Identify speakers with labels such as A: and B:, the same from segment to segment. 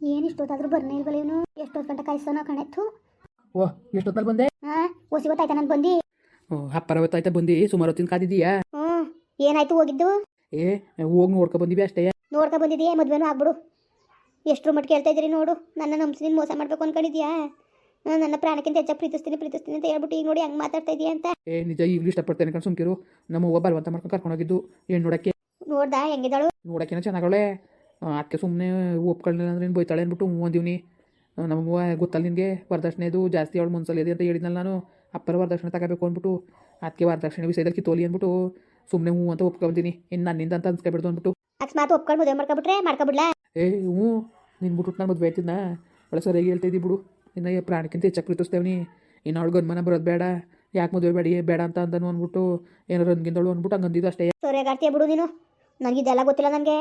A: ಏನು ಇಷ್ಟೊತ್ತಾದ್ರೂ ಬರ್ನೇ ಇಲ್ವಲ್ಲ ಇವನು? ಎಷ್ಟೊತ್ತು ಗಂಟೆ ಕಾಯಿಸೋನ ಕಣೆತ್ತು
B: ಓ ಎಷ್ಟೊತ್ತಲ್ಲಿ ಬಂದೆ?
A: ಹಾಂ ಓಸಿ ಗೊತ್ತಾಯ್ತಾ ನಾನು ಬಂದಿ?
B: ಓ ಹಪ್ಪರ ಗೊತ್ತಾಯ್ತಾ ಬಂದಿ? ಸುಮಾರು ಹೊತ್ತಿನ ಕಾದಿದೀಯಾ
A: ಹ್ಞೂ ಏನಾಯ್ತು ಹೋಗಿದ್ದು?
B: ಏ ಹೋಗಿ ನೋಡ್ಕೊ ಬಂದಿವಿ ಅಷ್ಟೇ?
A: ನೋಡ್ಕೊ ಬಂದಿದೀಯಾ ಮದುವೆನೂ ಆಗ್ಬಿಡು. ಎಷ್ಟರ ಮಟ್ಟಿಗೆ ಹೇಳ್ತಾ ಇದ್ರಿ ನೋಡು. ನನ್ನ ನಂಬಿಸಿ ನೀನು ಮೋಸ ಮಾಡ್ಬೇಕು ಅನ್ಕೊಂಡಿದ್ಯಾ ನನ್ನ ಪ್ರಾಣಕ್ಕಿಂತ ಹೆಚ್ಚ ಪ್ರೀತಿಸ್ತೀನಿ ಪ್ರೀತಿಸ್ತೀನಿ ಅಂತ ಹೇಳ್ಬಿಟ್ಟು ಈಗ ನೋಡಿ ಹಂಗೆ ಮಾತಾಡ್ತಾ ಇದೀಯಾ ಅಂತ?
B: ಏ ನಿಜ ಈಗಲೂ ಇಷ್ಟಪಡ್ತೇನೆ ಕಣ್ ಸುಮ್ಕಿರು. ನಮ್ಮ ಅವ್ವ ಬಲವಂತ ಮಾಡ್ಕೊಂಡು ಕರ್ಕೊಂಡೋಗಿದ್ದು ಏನು ನೋಡಕ್ಕೆ?
A: ನೋಡ್ದಾ ಹೆಂಗಿದಾಳು
B: ನೋಡಕ್ಕೆ ಚೆನ್ನಾಗವಳೆ ಅದಕ್ಕೆ ಸುಮ್ಮನೆ ಒಪ್ಕೊಳ್ಳಿಲ್ಲ ಅಂದ್ರೆ ಏನು ಬೈತಾಳೆ ಅಂದ್ಬಿಟ್ಟು ಹ್ಞೂ ಅಂದಿವ್ನಿ. ನಮಗೂ ಗೊತ್ತಲ್ಲ ನಿನಗೆ ವರದಕ್ಷಿಣೆದು ಜಾಸ್ತಿ ಅವಳು ಇದೆ ಅಂತ ಹೇಳಿದ್ನಲ್ಲ ನಾನು. ಅಪ್ಪರ ವರದಕ್ಷಿಣೆ ತಗೋಬೇಕು ಅಂದ್ಬಿಟ್ಟು ಅದಕ್ಕೆ ವರದಕ್ಷಿಣೆ ವಿಷಯದಲ್ಲಿ ಕಿತ್ತೋಲಿ ಅಂದ್ಬಿಟ್ಟು ಸುಮ್ಮನೆ ಹ್ಞೂ ಅಂತ ಒಪ್ಕೊಂತೀನಿ ಇನ್ನು ನನ್ನಿಂದ ಅಂತ ಅನ್ಸ್ಕೊಬಿಡ್ದು ಅಂದ್ಬಿಟ್ಟು.
A: ಅಕಸ್ಮಾತ್ ಒಪ್ಕೊಂಡು ಮದುವೆ ಮಾಡ್ಕೊಬಿಟ್ರೆ ಮಾಡ್ಕೊಬಿಡ್ಲಾ?
B: ಏ ಹ್ಞೂ ನಿನ್ನ ಬಿಟ್ಬಿಟ್ಟು ನಾನು ಮದುವೆ ಆಯ್ತಿದ್ನ? ಒಳ್ಳೆ ಸರಿಯಾಗಿ ಹೇಳ್ತಾ ಇದ್ದಿ ಬಿಡು. ಇನ್ನು ಪ್ರಾಣಕ್ಕಿಂತ ಹೆಚ್ಚಾಗಿ ಪ್ರೀತಿಸ್ತೇವ್ನಿ ಇನ್ನು ಅವಳು ಗನ್ಮನ ಬರೋದು ಬೇಡ. ಯಾಕೆ ಮದುವೆ ಬೇಡಿ ಬೇಡ ಅಂತ ಅಂದನು ಅಂದ್ಬಿಟ್ಟು ಏನಾರು ಅಂದ್ಗಿಂದಳು ಅಂದ್ಬಿಟ್ಟು ಹಂಗಂದಿದ್ದು ಅಷ್ಟೇ. ಅಷ್ಟೇ
A: ಸರಿಯಾಗಿ ಬಿಡು ನೀನು. ನನಗೆ ಇದೆಲ್ಲ ಗೊತ್ತಿಲ್ಲ ನನಗೆ.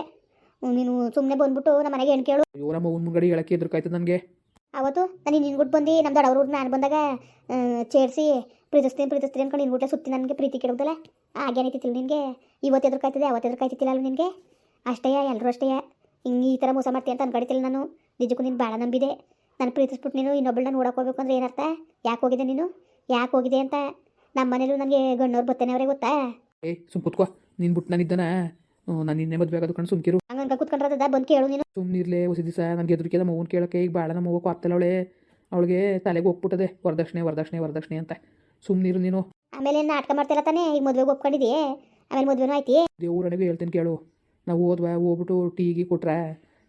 A: ನೀನು ಸುಮ್ಮನೆ ಬಂದ್ಬಿಟ್ಟು ನಮ್ಮ ಮನೆಗೆ ಏನು ಕೇಳು.
B: ಅಯ್ಯೋ ನಮ್ಮ ಅವ್ನ ಮುಂಗಡೆ ಹೇಳಕ್ಕೆ ಎದುರುಕಾಯ್ತದ ನನಗೆ?
A: ಅವತ್ತು ನಾನು ನಿನ್ಗುಟ್ಟು ಬಂದು ನಮ್ಮ ದೊಡ್ಡವ್ರು ನಾನು ಬಂದಾಗ ಚೇರಿಸಿ ಪ್ರೀತಿಸ್ತೀನಿ ಪ್ರೀತಿಸ್ತೀನಿ ಅನ್ಕೊಂಡು ನಿನ್ಗುಟ್ಲೆ ಸುತ್ತಿ ನನಗೆ ಪ್ರೀತಿ ಕೆಡೋದಲ್ಲ ಆಗೇನೈತಿಲ್ಲ ನಿನಗೆ. ಇವತ್ತು ಎದುರುಕಾಯ್ತದೆ ಅವತ್ತು ಎದುರ್ಕಾಯ್ತಿಲ್ಲ ಅಲ್ಲ ನಿನಗೆ? ಅಷ್ಟೇ ಎಲ್ಲರೂ ಅಷ್ಟೇ. ಹಿಂಗೆ ಈ ಥರ ಮೋಸ ಮಾಡ್ತೀಯ ಅಂತ ಅನ್ಕೊಂಡಿತಿಲ್ಲ ನಾನು. ನಿಜಕ್ಕೂ ನೀನು ಭಾಳ ನಂಬಿದೆ. ನಾನು ಪ್ರೀತಿಸ್ಬಿಟ್ಟು ನೀನು ಇನ್ನೊಬ್ಬಳನ್ನ ನೋಡಕ್ಕೆ ಹೋಗ್ಬೇಕು ಅಂದ್ರೆ ಏನರ್ಥ? ಯಾಕೆ ಹೋಗಿದೆ ನೀನು? ಯಾಕೆ ಹೋಗಿದೆ ಅಂತ? ನಮ್ಮ ಮನೇಲೂ ನನಗೆ ಗಣ್ಣವ್ರು ಬರ್ತಾನೆ ಅವರೇ ಗೊತ್ತಾ?
B: ಏ ಸುಮ್ ಕೂತ್ಕೋ. ನಿನ್ ಬಿಟ್ಟು ನಾನಿದ್ದಾನ ನಾನು ನಿನ್ನೆ ಮದುವೆ ಆಗೋದು ಕಣ್ ಸುಮ್ಕಿರು.
A: ಹಂಗೆ ಅನ್ಕೊಂಡು ಕುತ್ಕೊಂಡ್ರದ ಬಂದು ಕೇಳು ನೀನು.
B: ಸುಮ್ಮನಿರ್ಲೆ ಹೊಸ ದಿವಸ ನನಗೆ ಎದುರಿಕೆ ನಮ್ಮ ಕೇಳೋಕ್ಕೆ. ಈಗ ಭಾಳ ನಮ್ಮ ಅವ್ವಕ್ಕೆ ಆಗ್ತಲ್ಲ ಅವಳೆ. ಅವಳಿಗೆ ತಲೆಗೆ ಹೋಗ್ಬಿಟ್ಟದೆ ವರದಕ್ಷಿಣೆ ವರದಕ್ಷಿಣೆ ವರದಕ್ಷಿಣೆ ಅಂತ. ಸುಮ್ಮನಿರು ನೀನು.
A: ಆಮೇಲೆ ನಾಟಕ ಮಾಡ್ತಿಲ್ಲ ತಾನೇ? ಈಗ ಮದುವೆಗೆ ಒಪ್ಕೊಂಡಿದ್ದೀಯೇ ಆಮೇಲೆ ಮದುವೆನೂ ಆಯ್ತಿ?
B: ದೇವ್ರನಿಗೆ ಹೇಳ್ತೀನಿ ಕೇಳು. ನಾವು ಹೋದ್ವಾ ಹೋಗ್ಬಿಟ್ಟು ಟೀಗಿ ಕೊಟ್ರೆ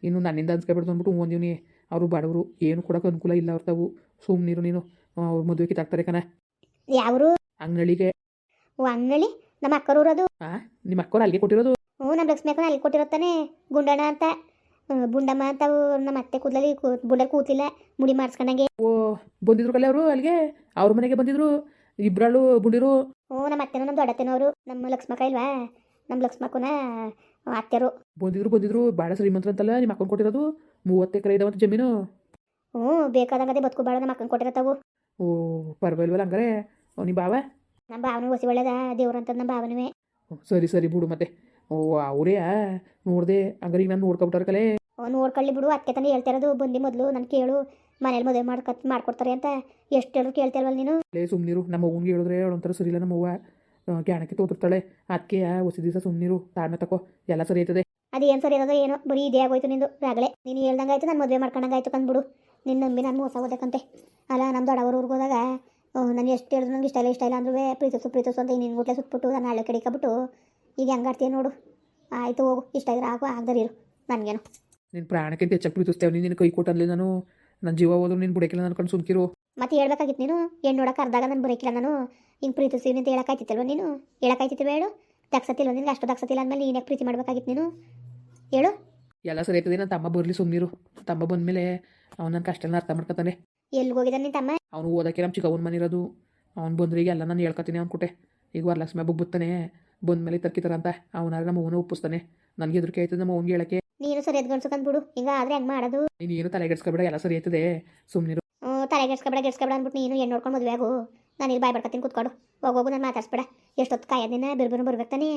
B: ಇನ್ನು ನನ್ನಿಂದ ಅನ್ಸ್ಕೊಬಿಡ್ದು ಅಂದ್ಬಿಟ್ಟು ಓದಿವ್ನಿ ಅವರು ಬಡವರು ಏನು ಕೊಡೋಕೆ ಅನುಕೂಲ ಇಲ್ಲ ಅವ್ರ ತಾವು. ಸುಮ್ಮನಿರು ನೀನು. ಅವ್ರ ಮದುವೆ ತಾಕ್ತಾರೆ ಕಣ.
A: ಯಾವರು?
B: ಅಂಗಳಿಗೆ
A: ಓ ಅಂಗಳಿ ನಮ್ಮ ಅಕ್ಕರೂರದು?
B: ಆ ನಿಮ್ಮ ಅಕ್ಕವ್ರು ಅಲ್ಲಿಗೆ ಕೊಟ್ಟಿರೋದು.
A: ಹ್ಞೂ ನಮ್ಮ ಲಕ್ಷ್ಮಿ ಅಕ್ಕನ ಅಲ್ಲಿ ಕೊಟ್ಟಿರುತ್ತಾನೆ ಗುಂಡಣ್ಣ ಅಂತ. ಬುಂಡಮ್ಮ ಅಂತ ನಮ್ಮ ಅತ್ತೆ ಕೂದಲಲ್ಲಿ ಬುಡ ಕೂತಿಲ್ಲ ಮುಡಿ ಮಾಡಿಸ್ಕೊಂಡಂಗೆ.
B: ಓ ಬಂದಿದ್ರು ಕಲೆ ಅವರು ಅಲ್ಲಿಗೆ? ಅವ್ರ ಮನೆಗೆ ಬಂದಿದ್ರು? ಇಬ್ಬರಳು ಬುಂಡಿರು?
A: ಹ್ಞೂ ನಮ್ಮ ಅತ್ತೆನೋ ನಮ್ಮ ದೊಡ್ಡತ್ತೆನವರು ನಮ್ಮ ಲಕ್ಷ್ಮಕ್ಕ ಇಲ್ವಾ? ನಮ್ಮ ಲಕ್ಷ್ಮಕ್ಕನ ಅತ್ತೆರು
B: ಬಂದಿದ್ರು ಬಂದಿದ್ರು ಭಾಳ ಶ್ರೀಮಂತರ ಅಂತಲ್ಲ ನಿಮ್ಮ ಅಕ್ಕನ ಕೊಟ್ಟಿರೋದು? ಮೂವತ್ತು ಎಕರೆ ಇದಾವಂತ ಜಮೀನು?
A: ಹ್ಞೂ ಬೇಕಾದಂಗದೆ ಬದುಕು ಬಾಳ ನಮ್ಮ ಅಕ್ಕನ ಕೊಟ್ಟಿರತ್ತವು.
B: ಓ ಪರವಾಗಿಲ್ವಲ್ಲ ಹಂಗಾರೆ? ನಿಮ್ಮ ಬಾವ
A: ನಮ್ಮ ಭಾವನೂ ಹೊಸಿ ಒಳ್ಳೇದ? ದೇವ್ರಂತ ನಮ್ಮ ಭಾವನವೇ.
B: ಓ, ಸರಿ ಸರಿ ಬಿಡು ಮತ್ತೆ. ಓ ಅವರೇ ನೋಡ್ದೆ ಹಂಗಾರೆ ಈಗ ನಾನು ನೋಡ್ಕೊಬಿಟ್ಟಾರ ಕಲೆ
A: ನೋಡ್ಕೊಳ್ಳಿ ಬಿಡು ಅದಕ್ಕೆ ತಾನೇ ಹೇಳ್ತಾ ಬಂದಿ ಬಂದು ಮೊದಲು ನಾನು ಕೇಳು ಮನೇಲಿ ಮದುವೆ ಮಾಡ್ಕ ಮಾಡ್ಕೊಡ್ತಾರೆ ಅಂತ ಎಷ್ಟು ಹೇಳು ಕೇಳ್ತಾರಲ್ಲ ನೀನು?
B: ಲೇ ಸುಮ್ಮನಿರು ನಮ್ಮ ಅವ್ನಿಗೆ ಹೇಳಿದ್ರೆ ಅವಳೊಂಥರ ಸರಿ ಇಲ್ಲ ನಮ್ಮ ಅವ್ವ. ಗ್ಯಾಣಕ್ಕೆ ತೋತಿರ್ತಾಳೆ ಅದಕ್ಕೆ ಹೊಸ ದಿವಸ ಸುಮ್ಮನಿರು ತಾಳ್ಮೆ ತಕೋ ಎಲ್ಲ ಸರಿ ಆಯ್ತದೆ
A: ಅದೇನು ಸರಿ ಇರೋದು ಏನೋ ಬರೀ ಇದೇ ಆಗೋಯ್ತು ನಿಂದು ಆಗಲೇ. ನೀನು ಹೇಳ್ದಂಗೆ ಆಯ್ತು ನಾನು ಮದುವೆ ಮಾಡ್ಕೊಂಡಂಗೆ ಆಯ್ತು ಕಂದ್ಬಿಡು. ನಿನ್ನ ನಂಬಿ ನಾನು ಮೋಸ ಹೋದಕ್ಕಂತೆ ಅಲ್ಲ ನಮ್ಮ ದೊಡ್ಡವ್ರ ಊರಿಗೆ ಹೋದಾಗ ನಾನು ಎಷ್ಟು ಹೇಳಿದ್ರು ನಂಗೆ ಇಷ್ಟ ಇಲ್ಲ ಇಷ್ಟ ಇಲ್ಲ ಅಂದ್ರೂ ಪ್ರೀತಿಸು ಪ್ರೀತಿಸು ಅಂತ ನಿನ್ನ ಗುಟ್ಲೆ ಸುಟ್ಬಿಟ್ಟು ನಾನು ಹಳ್ಳಿ ಕಡಿಕಬಿಟ್ಟು ಈಗ ಹೆಂಗಾಡ್ತೀಯ ನೋಡು. ಆಯ್ತು ಹೋಗು ಇಷ್ಟ ಇದ್ರೆ ಆಗು ಆಗದ್ರೆ ಇರು. ನನಗೇನು.
B: ನಿನ್ನ ಪ್ರಾಣಕ್ಕಿಂತ ಹೆಚ್ಚಾಗಿ ಪ್ರೀತಿಸ್ತೇವೆ ನೀನು ಕೈ ಕೊಟ್ಟಲ್ಲಿ ನಾನು ನನ್ನ ಜೀವ ಹೋದ್ರು ನೀನು ಬುಡಕಿಲ್ಲ ಅನ್ಕೊಂಡು ಸುಮ್ಕಿರು.
A: ಮತ್ತೆ ಹೇಳ್ಬೇಕಾಗಿತ್ತು ನೀನು ಹೆಣ್ಣು ನೋಡಕ್ಕೆ ಅರ್ಧಾಗ ನಾನು ಬರೋಕಿಲ್ಲ ನಾನು. ಹಿಂಗೆ ಪ್ರೀತಿಸ್ತೀನಿ ಅಂತ ಹೇಳಕ್ಕಾಯ್ತಿತ್ತಲ್ವ ನೀನು? ಹೇಳಕ್ಕಾಯ್ತಿತ್ತು ಹೇಳು ದಕ್ಸತಿಲ್ವ ನಿನ್ಗೆ ಅಷ್ಟು ದಕ್ಸತಿಲ್ಲ ಅಂದಮೇಲೆ ನೀನು ಯಾಕೆ ಪ್ರೀತಿ ಮಾಡ್ಬೇಕಾಗಿತ್ತು ನೀನು? ಹೇಳು.
B: ಎಲ್ಲ ಸರಿ ಆಯ್ತದೆ ನನ್ನ ತಮ್ಮ ಬರಲಿ ಸುಮ್ಮನಿರು ತಮ್ಮ ಬಂದಮೇಲೆ ಅವ್ನು ನನ್ನ ಕಷ್ಟನ ಅರ್ಥ ಮಾಡ್ಕೊತಾನೆ.
A: ಎಲ್ಲಿಗೆ ಹೋಗಿದ್ದಾನೆ ನಿನ್ನ ತಮ್ಮ?
B: ಅವ್ನು ಓದಕ್ಕೆ ನಮ್ಮ ಚಿಕ್ಕವನ ಇರೋದು. ಅವ್ನು ಬಂದ್ರೆ ಈಗ ಎಲ್ಲ ನಾನು ಹೇಳ್ಕೊತೀನಿ ಅವ್ನು ಕೊಟ್ಟೆ ಈಗ ವರಲಕ್ಷ್ಮಿ ಹಬ್ಬಕ್ಕೆ ಬರ್ತಾನೆ ಬಂದಮೇಲೆ ತರ್ಕಿತಾರ ಅಂತ ಅವನಾದ್ರೆ ನಮ್ಮ ಓನ ಒಪ್ಪಿಸ್ತಾನೆ. ನನಗೆ ಹೆದರಿಕೆ ಆಯ್ತದೆ ನಮ್ಮ ಅವ್ನಿಗೆ ಹೇಳಕ್ಕೆ.
A: ನೀನು ಸರಿ ಎದ್ಗಣ್ಸ್ಕೊಂಡ್ಬಿಡು ಹಿಂಗ ಆದ್ರೆ ಹೆಂಗ್ ಮಾಡೋದು?
B: ನೀನು ಏನು ತಲೆಗೆಡ್ಸ್ಕೊಬೇಡ ಎಲ್ಲ ಸರಿ ಆಯ್ತದೆ. ಸುಮ್ಮನಿರು
A: ತಲೆ ತಲೆಗೆಡ್ಸ್ಕೊಬೇಡ ಗೆಡ್ಸ್ಕೊಬೇಡ ಅಂದ್ಬಿಟ್ಟು ನೀನು ಹೆಣ್ಣು ನೋಡ್ಕೊಂಡು ಮದುವೆ ಆಗು. ನಾನು ಇಲ್ಲಿ ಬಾಯ್ ಬರ್ಕತ್ತೀನಿ ಕೂತ್ಕೊಡು. ಹೋಗೋಗು ನಾನು ಮಾತಾಡ್ಸ್ಬೇಡ. ಎಷ್ಟೊತ್ತು ಕಾಯೋದಿನ? ಬಿರ್ಬಿರ್ನು ಬರ್ಬೇಕು ತಾನೇ?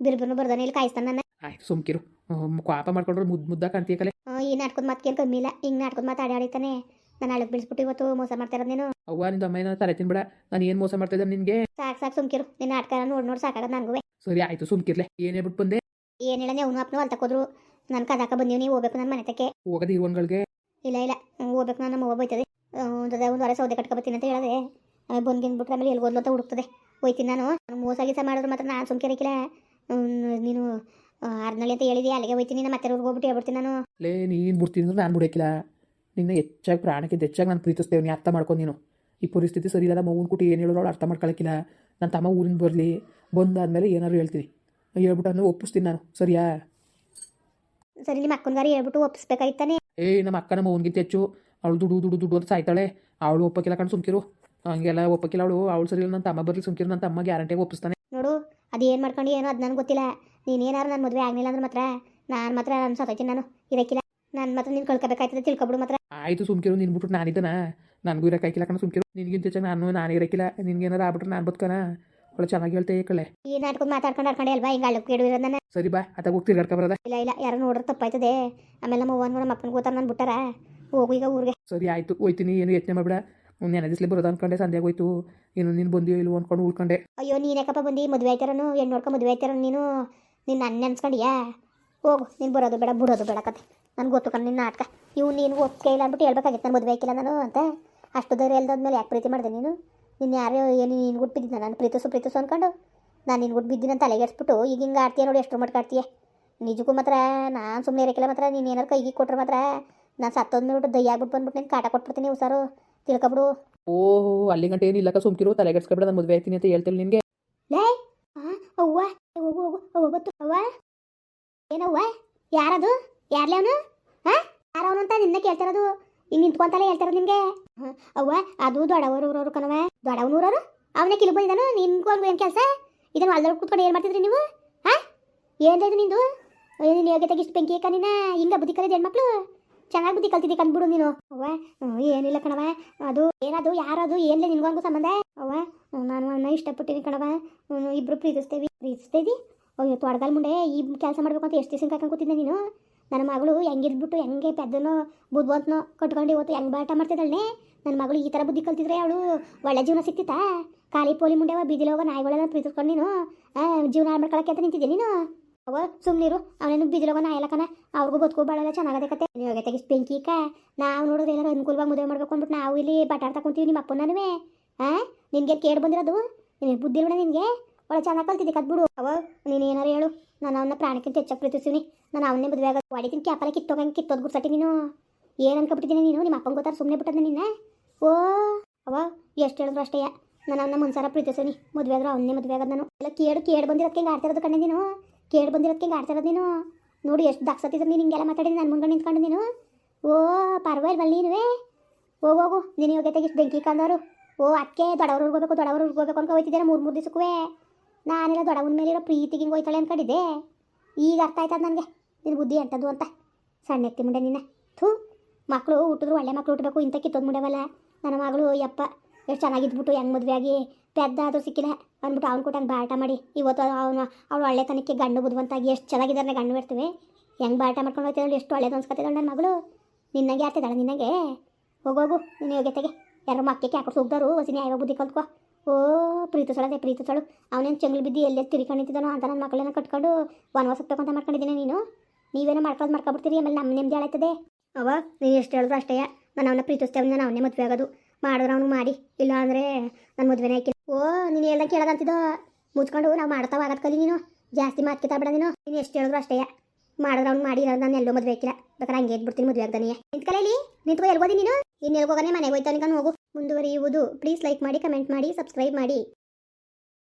A: ಬಿರ್ಬಿರ್ನು ಬರ್ದಾನೆ ಇಲ್ಲಿ ಕಾಯಿಸ್ತಾನೆ ನನ್ನ.
B: ಆಯ್ತು ಸುಮ್ಕಿರು. ಕ್ವಾಪ ಮಾಡ್ಕೊಂಡ್ರೆ ಮುದ್ದು ಮುದ್ದ ಕಾಣ್ತೀಯ ಕಲೆ.
A: ಈ ನಾಟಕದ ಮಾತೇನು ಕಮ್ಮಿ ಇಲ್ಲ. ಹಿಂಗ್ ನಾಟ್ಕೊಂಡ್ ಮಾತಾಡಿ ಆಡಿ ಆಡಿತಾನೆ ನಾನು ಅಳಗ್ ಬಿಡಿಸ್ಬಿಟ್ಟು ಇವತ್ತು ಮೋಸ ಮಾಡ್ತಾ ಇರೋದು ನೀನು.
B: ಅವ್ವ ಅಮ್ಮ ಏನೋ ತಲೆ ತಿನ್ಬಿಡ? ನಾನು ಏನು ಮೋಸ ಮಾಡ್ತಾ ಇದ್ದಾನೆ ನಿನಗೆ?
A: ಸಾಕ್ ಸಾಕ್ ಸುಮ್ಕಿರು. ನಿನ್ನ ಆಟಕಾರ ನೋಡ್ ನೋಡ್ ಸಾಕಾಗದ ನನಗೂ
B: ಸರಿ ಆಯ್ತು ಸುಮ್ಕಿರ್ಲೆ. ಏನೇ ಬಿಟ್ಟು ಬಂದೆ?
A: ಏನು ಹೇಳ ಅವನು ಅಪ್ಪನೂ ಅಲ್ಲಿ ತಕೋದ್ರು ನಾನು ಕದಾಕ ಬಂದೀವಿ ನೀವು ಹೋಗ್ಬೇಕು ನನ್ನ ಮನೆ ತಕ್ಕೆ.
B: ಹೋಗೋದು ಇರುವನ್ಗಳಿಗೆ
A: ಇಲ್ಲ ಇಲ್ಲ. ಹೋಗ್ಬೇಕು ನಾನು ನಮ್ಮ ಅವ್ವ ಬೈತದೆ. ಒಂದು ಒಂದು ವಾರ ಸೌದೆ ಕಟ್ಕೊಬತ್ತೀನಿ ಅಂತ ಹೇಳಿದೆ. ಆಮೇಲೆ ಬಂದ್ಗಿಂದ್ಬಿಟ್ರೆ ಆಮೇಲೆ ಎಲ್ಲಿ ಅಂತ ಹುಡುಕ್ತದೆ. ಹೋಯ್ತೀನಿ ನಾನು. ಮೋಸ ಗೀಸ ಮಾಡಿದ್ರೆ ಮಾತ್ರ ನಾನು ಸುಮ್ಕಿರಕ್ಕಿಲ್ಲ ನೀನು ಅರ್ನಳ್ಳಿ ಅಂತ ಹೇಳಿದೆ ಅಲ್ಲಿಗೆ ಹೋಯ್ತೀನಿ ಮತ್ತೆ ಹೋಗ್ಬಿಟ್ಟು ಹೇಳ್ಬಿಡ್ತೀನಿ ನಾನು.
B: ಲೇ ನೀನು ಬಿಡ್ತೀನಿ ಅಂದ್ರೆ ನಾನು ಬಿಡೋಕ್ಕಿಲ್ಲ ನಿನ್ನ ಹೆಚ್ಚಾಗಿ ಪ್ರಾಣಕ್ಕಿಂತ ಹೆಚ್ಚಾಗಿ ನಾನು ಪ್ರೀತಿಸ್ತೇವೆ ನೀ ಅರ್ಥ ಮಾಡ್ಕೊಂಡು ನೀನು. ಈ ಪರಿಸ್ಥಿತಿ ಸರಿ ಇಲ್ಲದ ನಮ್ಮ ಕುಟಿ ಏನು ಹೇಳೋಳು ಅವಳು ಅರ್ಥ ಮಾಡ್ಕೊಳಕ್ಕಿಲ್ಲ ನನ್ನ ತಮ್ಮ ಊರಿಂದ ಬರಲಿ ಬಂದಾದ್ಮೇಲೆ ಏನಾದ್ರು ಹೇಳ್ತೀನಿ. ಹೇಳ್ಬಿಟ್ಟು ಅನ್ನೋ ಒಪ್ಪಿಸ್ತೀನಿ ನಾನು. ಸರಿಯಾ?
A: ಸರಿ ನಿಮ್ಮ ಅಕ್ಕನಗಾರಿ ಹೇಳ್ಬಿಟ್ಟು ಒಪ್ಪಿಸ್ಬೇಕಾಯ್ತಾನೆ?
B: ಏ ನಮ್ಮ ಅಕ್ಕನ ನಮ್ಮ ಅವ್ನಿಗಿಂತ ಹೆಚ್ಚು. ಅವಳು ದುಡು ದುಡು ದುಡು ಅಂತ ಸಾಯ್ತಾಳೆ. ಅವಳು ಒಪ್ಪಕ್ಕಿಲ್ಲ ಕಣ್ ಸುಮ್ಕಿರು. ಹಂಗೆಲ್ಲ ಒಪ್ಪಕ್ಕಿಲ್ಲ ಅವಳು. ಅವಳು ಸರಿ ನನ್ನ ತಮ್ಮ ಬರ್ಲಿ ಸುಮ್ಕಿರು. ನನ್ನ ತಮ್ಮ ಗ್ಯಾರಂಟಿಯಾಗಿ ಒಪ್ಪಿಸ್ತಾನೆ.
A: ನೋಡು ಅದೇನು ಮಾಡ್ಕೊಂಡು ಏನೋ ಅದು ನನಗೆ ಗೊತ್ತಿಲ್ಲ. ನೀನು ಏನಾರು ನನ್ನ ಮದುವೆ ಆಗಲಿಲ್ಲ ಅಂದ್ರೆ ಮಾತ್ರ ನಾನು ಮಾತ್ರ ನಾನು ಸತ್ತೈತೀನಿ ನಾನು. ಇರಕ್ಕಿಲ್ಲ ನಾನು ಮತ್ತೆ ನೀನು ಕಳ್ಕೊಬೇಕಾಯ್ತದೆ ತಿಳ್ಕೊಬಿಡು ಮಾತ್ರ.
B: ಆಯಿತು ಸುಮ್ಕಿರು ನಿನ್ ಬಿಟ್ಟು ನಾನಿದ್ದಾನ ನನಗೂ ಇರೋಕ್ಕಾಗಿಲ್ಲ ಕಣ ಸುಮ್ಕಿರು. ನಿನಗಿಂತ ಚೆನ್ನಾಗಿ ನಾನು ನಾನು ಇರೋಕ್ಕಿಲ್ಲ ನಿನ್ಗೇನಾರು ಆಗ್ಬಿಟ್ರೆ ನಾನು ಬದುಕನ? ಒಳ್ಳೆ ಚೆನ್ನಾಗಿ ಹೇಳ್ತೆ ಕಳೆ
A: ಈ ನಾಟಕದ ಮಾತಾಡ್ಕೊಂಡು ಆಡ್ಕೊಂಡೆ ಅಲ್ವಾ? ಹಿಂಗೆ ಅಳ್ಳಕ್ಕೆ ಕೇಳಿರೋದು
B: ಸರಿ ಬಾ ಅತ್ತಾಗ ಹೋಗಿ ತಿರ್ಗಾಡ್ಕ ಬರದ.
A: ಇಲ್ಲ ಇಲ್ಲ ಯಾರು ನೋಡ್ರೆ ತಪ್ಪಾಯ್ತದೆ. ಆಮೇಲೆ ನಮ್ಮ ಅವ್ವನ್ಗೂ ನಮ್ಮ ಗೊತ್ತಾರ ನಾನು ಬಿಟ್ಟಾರ? ಹೋಗು ಈಗ ಊರಿಗೆ.
B: ಸರಿ ಆಯ್ತು ಹೋಯ್ತೀನಿ ಏನು ಯತ್ನೆ ಮಾಡ್ಬೇಡ. ನೆನೆ ದಿಸ್ಲಿ ಬರೋದು ಅನ್ಕೊಂಡೆ ಸಂಧ್ಯಾಗ ಹೋಯ್ತು. ಇನ್ನು ನೀನು ಬಂದಿಯೋ ಇಲ್ವೋ ಅನ್ಕೊಂಡು ಉಳ್ಕೊಂಡೆ.
A: ಅಯ್ಯೋ ನೀನ್ಯಾಕಪ್ಪ ಬಂದು? ಮದುವೆ ಆಯ್ತಾರನು? ಹೆಣ್ಣು ನೋಡ್ಕೊಂಡು ಮದುವೆ ಆಯ್ತಾರ ನೀನು? ನೀನು ನನ್ನ ನೆನ್ಸ್ಕೊಂಡಿಯಾ? ಹೋಗು ನೀನು ಬರೋದು ಬೇಡ ಬಿಡೋದು ಬೇಡ ಕತೆ. ನನಗೆ ಗೊತ್ತು ಕಣ ನಿನ್ನ ನಾಟಕ. ಇವು ನೀನು ಒಪ್ಪಿಗೆ ಇಲ್ಲ ಅಂದ್ಬಿಟ್ಟು ಹೇಳ್ಬೇಕಾಗಿತ್ತು ನಾನು ಮದುವೆ ಆಯ್ಕಿಲ್ಲ ನಾನು ಅಂತ. ಅಷ್ಟು ಧೈರ್ಯ ಇಲ್ದಾದ್ಮೇಲೆ ಯಾಕೆ ಪ್ರೀತಿ ಮಾಡಿದೆ ನೀನು? ನಿನ್ನ ಯಾರು ಏನು ನೀನು ಗುಟ್ಟು ಬಿದ್ದಿದ್ದ ನಾನು ಪ್ರೀತಿಸು ಪ್ರೀತಿಸು ಅಂದ್ಕೊಂಡು ನಾನು ನಿನ್ನ ಗುಟ್ಟು ಬಿದ್ದೀನಿ ಅಂತ ತಲೆಗೆಡ್ಸ್ಬಿಟ್ಟು ಈಗ ಹಿಂಗೆ ಆಡ್ತೀಯ ನೋಡಿ ಎಷ್ಟು ಮಟ್ಟ ಆಡ್ತೀಯ. ನಿಜಕ್ಕೂ ಮಾತ್ರ ನಾನು ಸುಮ್ಮನೆ ಇರಕ್ಕಿಲ್ಲ ಮಾತ್ರ ನೀನು ಏನಾರು ಕೈಗೆ ಕೊಟ್ರೆ ಮಾತ್ರ ನಾನು ಸತ್ತೋದ್ಮೇಲೆ ಬಿಟ್ಟು ದಯ್ಯ ಆಗ್ಬಿಟ್ಟು ಬಂದ್ಬಿಟ್ಟು ನೀನು ಕಾಟ ಕೊಟ್ಬಿಡ್ತೀನಿ ಹುಷಾರು. ತಿಳ್ಕೊಬಿಡು.
B: ಓಹೋ ಅಲ್ಲಿ ಗಂಟೆ ಏನಿಲ್ಲಕ್ಕ ಸುಮ್ಕಿರು ತಲೆಗೆಡ್ಸ್ಕೊಬಿಡ ನಾನು ಮದುವೆ ಆಯ್ತೀನಿ ಅಂತ ಹೇಳ್ತೀನಿ ನಿನಗೆ.
A: ಲೇ ಆ, ಅವ್ವ ಹೋಗು ಹೋಗು ಅವ್ವ ಗೊತ್ತು ಅವ್ವ? ಏನವ್ವ? ಯಾರದು? ಯಾರ್ಲೆ ಅವನು? ಹಾ? ಯಾರವನು ಅಂತ ನಿನ್ನ ಕೇಳ್ತಿರೋದು? ಇನ್ ನಿಂತ್ಕೊಂತಲೇ ಹೇಳ್ತಾರ ನಿಮ್ಗೆ? ಅವ್ವ, ಅದು ದೊಡ್ಡವರು ಊರವರು ಕಣವ ದೊಡ್ಡವನೂರವರು ಅವನೇ ಕಿಲು ಬಂದಿದ್ದಾನು ನಿನ್ಕೊಂಡು ಏನು ಕೆಲಸ? ಇದನ್ನು ಹೊಲ್ದಲ್ಲಿ ಕೂತ್ಕೊಂಡು ಏನು ಮಾಡ್ತಿದ್ರಿ ನೀವು? ಹಾ? ಇದು ನಿಂದು? ನೀನು ಯೋಗ್ಯತೆಗೆ ಇಷ್ಟು ಬೆಂಕಿ ಏಕ ಹಿಂಗ ಬುದ್ಧಿ ಕಲಿದ ಹೆಣ್ಮಕ್ಳು? ಚೆನ್ನಾಗಿ ಬುದ್ಧಿ ಕಲ್ತಿದ್ದಿ ಕಂದ್ಬಿಡು ನೀನು. ಅವ್ವ ಏನಿಲ್ಲ ಕಣವ ಅದು, ಏನದು, ಯಾರದು, ಏನ್ಲೆ ನಿನ್ಗೊಂದು ಸಂಬಂಧ? ಅವ್ವ, ನಾನು ಅನ್ನ ಇಷ್ಟಪಟ್ಟಿನಿ ಕಣವ ಇಬ್ರು ಪ್ರೀತಿಸ್ತೇವಿ. ಪ್ರೀತಿಸ್ತೇವಿ ಅಯ್ಯೋ, ತೊಡಗಲ್ ಮುಂಡೆ ಈ ಕೆಲಸ ಮಾಡ್ಬೇಕು ಅಂತ ಎಷ್ಟು ದಿವಸ ಕಾಯ್ಕೊಂಡು ಕೂತಿದ್ದೆ ನೀನು? ನನ್ನ ಮಗಳು ಹೆಂಗಿದ್ಬಿಟ್ಟು ಹೆಂಗೆ ಪೆದ್ದನೋ ಬುದ್ಧವಂತನೋ ಕಟ್ಕೊಂಡು ಇವತ್ತು ಹೆಂಗೆ ಬಾಟ ಮಾಡ್ತಿದ್ದಾಳೆ ನನ್ನ ಮಗಳು ಈ ಥರ ಬುದ್ಧಿ ಕಲ್ತಿದ್ರೆ ಅವಳು ಒಳ್ಳೆ ಜೀವನ ಸಿಕ್ತಿತ್ತಾ? ಖಾಲಿ ಪೋಲಿ ಮುಂಡೆವ, ಬೀದಿಲಿ ಹೋಗೋ ನಾಯಿಗಳೆಲ್ಲ ಪ್ರೀತಿಸ್ಕೊಂಡು ನೀನು? ಜೀವನ ಹಾಳು ಮಾಡ್ಕೊಳಕ್ಕೆ ಅಂತ ನಿಂತಿದ್ದೆ ನೀನು? ಅವ ಸುಮ್ಮನಿರು ಅವನೇನು ಬೀದಿಲಿ ಹೋಗೋ ನಾಯಿ ಎಲ್ಲಕನ ಅವ್ರಿಗೂ ಬದುಕು ಬಾಳೆಲ್ಲ ಚೆನ್ನಾಗದೆ ಕತೆ. ತೆಗಿಸ್ ಬೆಂಕಿ ಕ ನಾವು ನೋಡಿದ್ರೆ ಎಲ್ಲರೂ ಅನುಕೂಲವಾಗಿ ಮದುವೆ ಮಾಡ್ಬೇಕು ಅಂದ್ಬಿಟ್ಟು ನಾವು ಇಲ್ಲಿ ಬಟಾಡ್ತಾ ಕುಂತೀವಿ ನಿಮ್ಮ ಅಪ್ಪನೂ ಹಾಂ ನಿನಗೆ ಕೇಳಿ ಬಂದಿರೋದು? ನಿನಗೆ ಬುದ್ಧಿ ಇಲ್ವಣ ನಿನಗೆ? ಒಳ್ಳೆ ಚೆನ್ನಾಗಿ ಕಲ್ತಿದ್ದೆ ಕದ್ಬಿಡು ಅವ, ನೀನು ಏನಾರ ಹೇಳು. ನಾನು ಅವನ್ನ ಪ್ರಾಣಕ್ಕಿಂತ ಹೆಚ್ಚಾಗಿ ಪ್ರೀತಿಸ್ತೀನಿ. ನಾನು ಅವನ್ನೇ ಮದುವೆ ಆಗ ಹೊಡಿತೀನಿ ಕ್ಯಾಪಲ್ಲ ಕಿತ್ತೋಗಂಗೆ ಕಿತ್ತೋದು ಗುರ್ಸಟ್ಟಿ ನೀನು. ಏನು ಅನ್ಕೊಬಿಟ್ಟಿದ್ದೀನಿ ನೀನು? ನಿಮ್ಮ ಅಪ್ಪಂಗೆ ಗೊತ್ತಾರ ಸುಮ್ಮನೆ ಬಿಟ್ಟದ ನಿನ್ನ? ಓ, ಅವ, ಎಷ್ಟು ಹೇಳಿದ್ರು ಅಷ್ಟೇ. ನಾನು ಅವನ್ನ ಮನ್ಸಾರ ಪ್ರೀತಿಸ್ತೀನಿ. ಮದುವೆ ಆದ್ರೆ ಅವನ್ನೇ ಮದುವೆ ಆಗೋದು ನಾನು. ಎಲ್ಲ ಕೇಳು ಕೇಡು ಬಂದಿರೋದಕ್ಕೆ ಹಿಂಗೆ ಆಡ್ತಿರೋದು ಕಣ್ಣೆ ನೀನು? ಕೇಡು ಬಂದಿರೋದಕ್ಕೆ ಆಡ್ತಿರೋದು ನೀನು? ನೋಡಿ ಎಷ್ಟು ದಾಕ್ಸತ್ತಿದ್ರು ನೀನು ಹಿಂಗೆಲ್ಲ ಮಾತಾಡಿ, ನಾನು ಮುಂದೆ ನಿಂತ್ಕೊಂಡು ನೀನು. ಓ ಪರವಾಗಿಲ್ವಲ್ಲ ನೀನುವೇ. ಓ, ಹೋಗು. ನೀನು ಯೋಗ್ಯತೆಗೆ ಇಷ್ಟು ಬೆಂಕಿ ಕಂದವರು ಓ ಅದಕ್ಕೆ ದೊಡ್ಡವ್ರು ಹೋಗ್ಬೇಕು ದೊಡ್ಡವ್ರು ಹೋಗ್ಬೇಕು ಅಂತ ಹೋಯ್ತಿದ್ದೀರಾ ಮೂರು ಮೂರು ದಿವಸಕ್ಕೂ ನಾನೆಲ್ಲ ದೊಡ್ಡವನ ಮೇಲೆ ಇರೋ ಪ್ರೀತಿಗೆ ಹಿಂಗೆ ಹೋಯ್ತಾಳೆ ಅನ್ಕೊಂಡಿದ್ದೆ. ಈಗ ಅರ್ಥ ಆಯ್ತದ ನನಗೆ? ನಿನ್ನ ಬುದ್ಧಿ ಅಂತದ್ದು ಅಂತ. ಸಣ್ಣ ಎತ್ತಿ ಮುಂಡೆ ನಿನ್ನ. ಥೂ ಮಕ್ಕಳು ಹುಟ್ಟಿದ್ರು ಒಳ್ಳೆ ಮಕ್ಕಳು ಹುಟ್ಟಬೇಕು, ಇಂಥ ಕಿತ್ತೋದು ಮುಂಡೆವಲ್ಲ. ನನ್ನ ಮಗಳು ಯಪ್ಪ, ಎಷ್ಟು ಚೆನ್ನಾಗಿದ್ಬಿಟ್ಟು ಹೆಂಗೆ ಮದುವೆ ಆಗಿ ಪೆದ್ದ ಅದು ಸಿಕ್ಕಿಲ್ಲ ಅಂದ್ಬಿಟ್ಟು ಅವ್ನು ಕೊಟ್ಟಂಗೆ ಬಾಟ ಮಾಡಿ, ಇವತ್ತು ಅವನು, ಅವಳು ಒಳ್ಳೆತನಕ್ಕೆ ಗಂಡು ಬುದ್ಧಿವಂತಾಗಿ ಎಷ್ಟು ಚೆನ್ನಾಗಿದ್ದಾರೆ ಗಂಡು ಬಿಡ್ತೀವಿ ಹೆಂಗೆ ಬಾಟ ಮಾಡ್ಕೊಂಡು ಹೋಗ್ತಿದ್ದಾಳೆ ಎಷ್ಟು ಒಳ್ಳೇದು ಅನ್ಸ್ಕೊತಿದ್ದಾಳೆ ನನ್ನ ಮಗಳು. ನಿನ್ನಂಗೆ ಆಗ್ತಿದ್ದಾಳೆ ನಿನಗೆ? ಹೋಗೋಗು ನಿನ್ನ ಯೋಗ್ಯತೆಗೆ. ಯಾರೋ ಮಕ್ಕಕ್ಕೆ ಯಾಕೋ ಸುಗ್ದರು ಹೊಸಿ ಯಾವ ಬುದ್ಧಿ ಕಲ್ತ್ಕೊ. ಓ ಪ್ರೀತಿಸೋಳದೆ ಪ್ರೀತಿಸೋಳು ಅವನೇನು ಚೆಂಗ್ಳು ಬಿದ್ದು ಎಲ್ಲೇ ತಿರ್ಕೊಂಡಿದ್ದಾನೋ ಅಂತ ನನ್ನ ಮಕ್ಕಳನ್ನ ಕಟ್ಕೊಂಡು ವನವಾಸ ಅಂತ ಮಾಡ್ಕೊಂಡಿದ್ದೀನಿ ನೀನು. ನೀವೇನೋ ಮಾಡ್ಕೊಳ್ಳೋದು ಮಾಡ್ಕೊಬಿಡ್ತೀರಿ, ಆಮೇಲೆ ನಮ್ಮ ನೆಮ್ಮದಿ ಹಾಳಾಯ್ತದೆ. ಅವ ನೀನು ಎಷ್ಟು ಹೇಳಿದ್ರು ಅಷ್ಟೇ. ನಾನು ಅವನ್ನ ಪ್ರೀತಿಸ್ತೇವೆ ನಾನು ಅವನೇ ಮದುವೆ ಆಗೋದು. ಮಾಡಿದ್ರೆ ಅವನು ಮಾಡಿ, ಇಲ್ಲ ಅಂದರೆ ನನ್ನ ಮದುವೆನೇ ಹಾಕಿಲ್ಲ ಓ, ನೀನು ಹೇಳ್ದಂಗೆ ಕೇಳೋದಂತಿದ್ದೋ ಮುಚ್ಕೊಂಡು ನಾವು ಮಾಡ್ತಾವ ಆಗದ ಕಲಿ ನೀನು. ಜಾಸ್ತಿ ಮಾತು ಕಿತ್ತಾಬೇಡ ನೀನು. ನೀನು ಎಷ್ಟು ಹೇಳಿದ್ರು ಅಷ್ಟೇ. ಮಾಡಿದ್ರೆ ಅವ್ನು ಮಾಡಿರೋ ನಾನು ಎಲ್ಲೋ ಮದುವೆ ಹಾಕಿಲ್ಲ ಬೇಕಾದ್ರೆ ಹಂಗೆ ಬಿಡ್ತೀನಿ ಮದುವೆ ಆಗ್ತಾನೆ ನಿಂತ್ಕಲೇಲಿ ನಿಂತ್ಕೊ ಎಲ್ಗೋದಿ ನೀನು? ಇನ್ನು ಎಲ್ಗೋಗನೆ ಮನೆಗೆ ಹೋಯ್ತಾನೆ ಹೋಗು. ಮುಂದುವರಿಯುವುದು. ಪ್ಲೀಸ್ ಲೈಕ್ ಮಾಡಿ ಕಮೆಂಟ್ ಮಾಡಿ ಸಬ್ಸ್ಕ್ರೈಬ್ ಮಾಡಿ.